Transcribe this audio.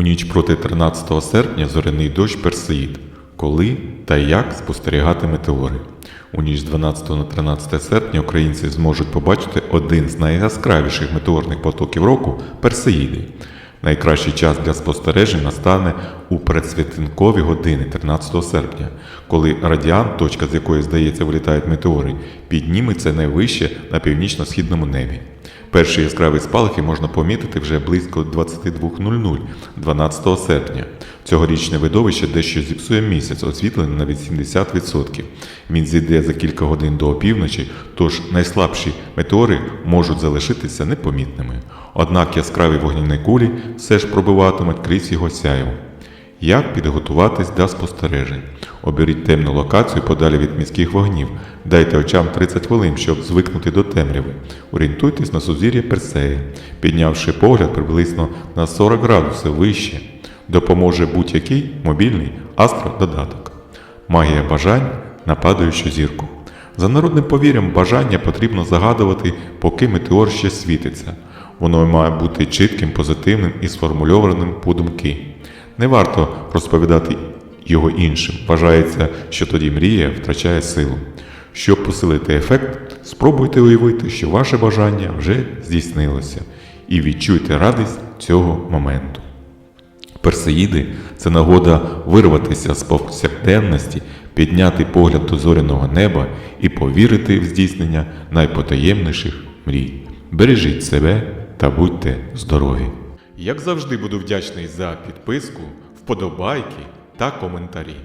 У ніч проти 13 серпня зоряний дощ Персеїд. Коли та як спостерігати метеори? У ніч з 12 на 13 серпня українці зможуть побачити один з найяскравіших метеорних потоків року Персеїди. Найкращий час для спостережень настане у предсвітинкові години 13 серпня, коли радіан, точка з якої, здається, вилітають метеори, підніметься найвище на північно-східному небі. Перші яскраві спалахи можна помітити вже близько 22.00 12 серпня. Цьогорічне видовище дещо зіпсує місяць, освітлений на 80%. Він зійде за кілька годин до опівночі, тож найслабші метеори можуть залишитися непомітними. Однак яскраві вогняні кулі все ж пробиватимуть крізь його сяйво. Як підготуватись до спостережень? Оберіть темну локацію подалі від міських вогнів. Дайте очам 30 хвилин, щоб звикнути до темряви. Орієнтуйтесь на сузір'я Персея, піднявши погляд приблизно на 40 градусів вище. Допоможе будь-який мобільний астрододаток. Магія бажань на падаючу зірку. За народним повір'ям, бажання потрібно загадувати, поки метеор ще світиться. Воно має бути чітким, позитивним і сформульованим по-думки. Не варто розповідати його іншим. Вважається, що тоді мрія втрачає силу. Щоб посилити ефект, спробуйте уявити, що ваше бажання вже здійснилося, і відчуйте радість цього моменту. Персеїди це нагода вирватися з повсякденності, підняти погляд до зоряного неба і повірити в здійснення найпотаємніших мрій. Бережіть себе та будьте здорові! Як завжди буду вдячний за підписку, вподобайки та коментарі.